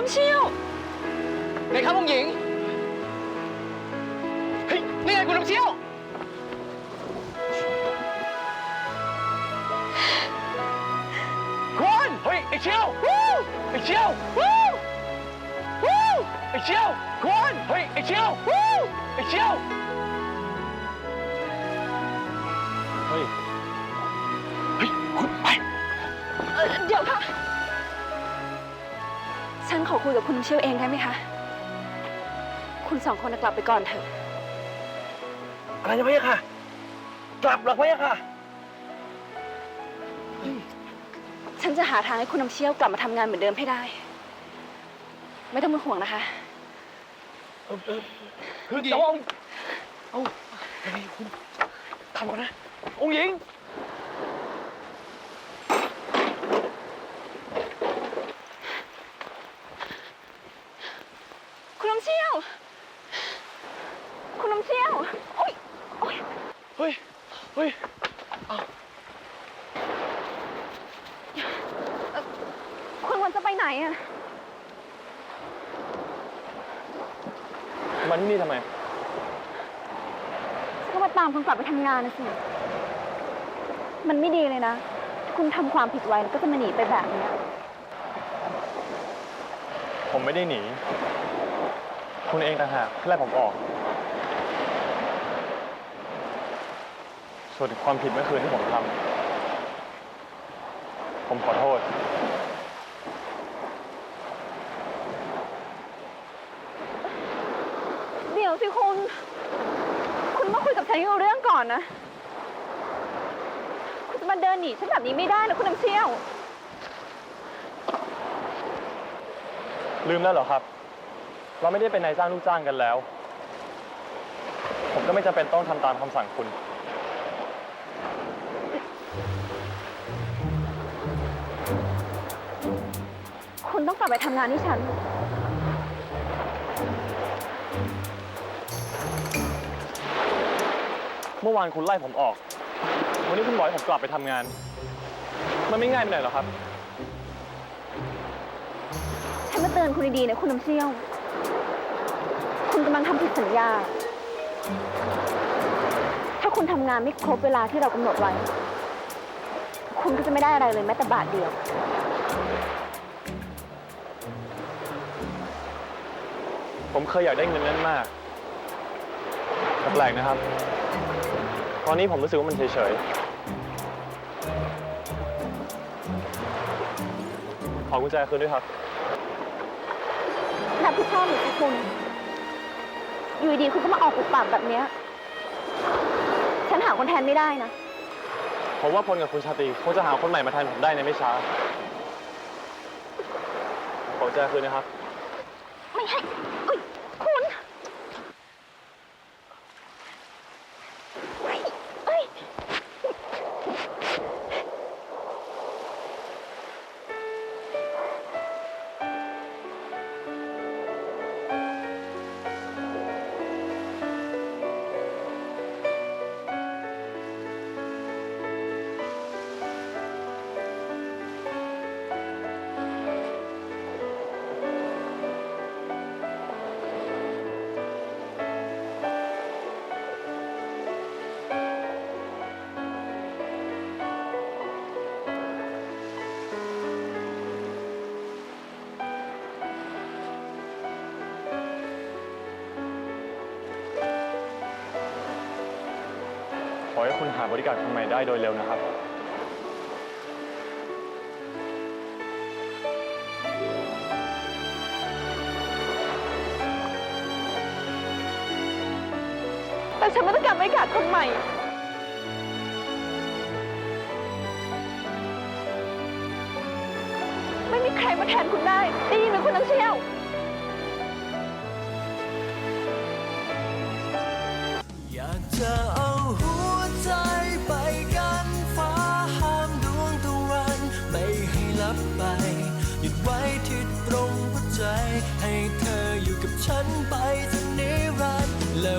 น้ำเชี่ยวไหนครับองค์หญิง เฮ้ย นี่ไงคุณน้ำเชี่ยว คุณ เฮ้ย ไอ้เชี่ยววู้ไอ้เชี่ยววู้วู้ไอ้เชี่ยวคุณ เฮ้ย ไอ้เชี่ยววู้ไอ้เชี่ยว ฉันขอคุยกับคุณน้ำเชี่ยวเองได้ไหมคะ คุณสองคนน่ะกลับไปก่อนเถอะ อะไรนะพะยะค่ะ กลับหรอกพะยะค่ะ ฉันจะหาทางให้คุณน้ำเชี่ยวกลับมาทำงานเหมือนเดิมให้ได้ ไม่ต้องเป็นห่วงนะคะ เออเออคือแต่ว่าองค์เอายังไงคุณทำก่อนนะ องค์หญิง คุณน้ำเชี่ยว คุณน้ำเชี่ยว โอ๊ย โอ๊ย เฮ้ย เฮ้ยคุณวันจะไปไหนอะมันนี่ทำไม ก็มาตามคุณกลับไปทำงานนะสิ มันไม่ดีเลยนะ คุณทำความผิดไว้แล้วก็จะมาหนีไปแบบเนี้ย ผมไม่ได้หนี คุณเองต่างหากที่ไล่ผมออก ส่วนความผิดเมื่อคืนที่ผมทำผมขอโทษ เดี๋ยวสิคุณ คุณมาคุยกับฉันเอาเรื่องก่อนนะ คุณจะมาเดินหนีฉันแบบนี้ไม่ได้นะคุณน้ำเชี่ยว ลืมแล้วเหรอครับ เราไม่ได้เป็นนายจ้างลูกจ้างกันแล้ว ผมก็ไม่จำเป็นต้องทำตามคำสั่งคุณ คุณต้องกลับไปทำงานที่ฉัน เมื่อวานคุณไล่ผมออก วันนี้คุณบอกให้ผมกลับไปทำงาน มันไม่ง่ายไปหน่อยเหรอครับ ฉันมาเตือนคุณดีๆนะคุณน้ำเชี่ยว คุณกำลังทำผิดสัญญา ถ้าคุณทำงานไม่ครบเวลาที่เรากำหนดไว้ คุณก็จะไม่ได้อะไรเลยแม้แต่บาทเดียว ผมเคยอยากได้เงินนั้นมากแต่แปลกนะครับ ตอนนี้ผมรู้สึกว่ามันเฉยๆ ขอกุญแจคืนด้วยครับ รับผิดชอบหรือสิคุณ อยู่ดีๆคุณก็มาออกปุบปับแบบเนี้ยฉันหาคนแทนไม่ได้นะ ผมว่าพลกับคุณชาตรีคงจะหาคนใหม่มาแทนผมได้ในไม่ช้า ขอกุญแจคืนนะครับ ไม่ให้ อให้คุณหาบริการคนใหม่ได้โดยเร็วนะครับ แต่ฉันไม่ต้องการบริการคนใหม่ ไม่มีใครมาแทนคุณได้ได้ยินไหมคุณน้ำเชี่ยว อยากจะเอา ที่ตรงหัวใจ ให้เธออยู่กับฉันไปจนนิรันดร์และ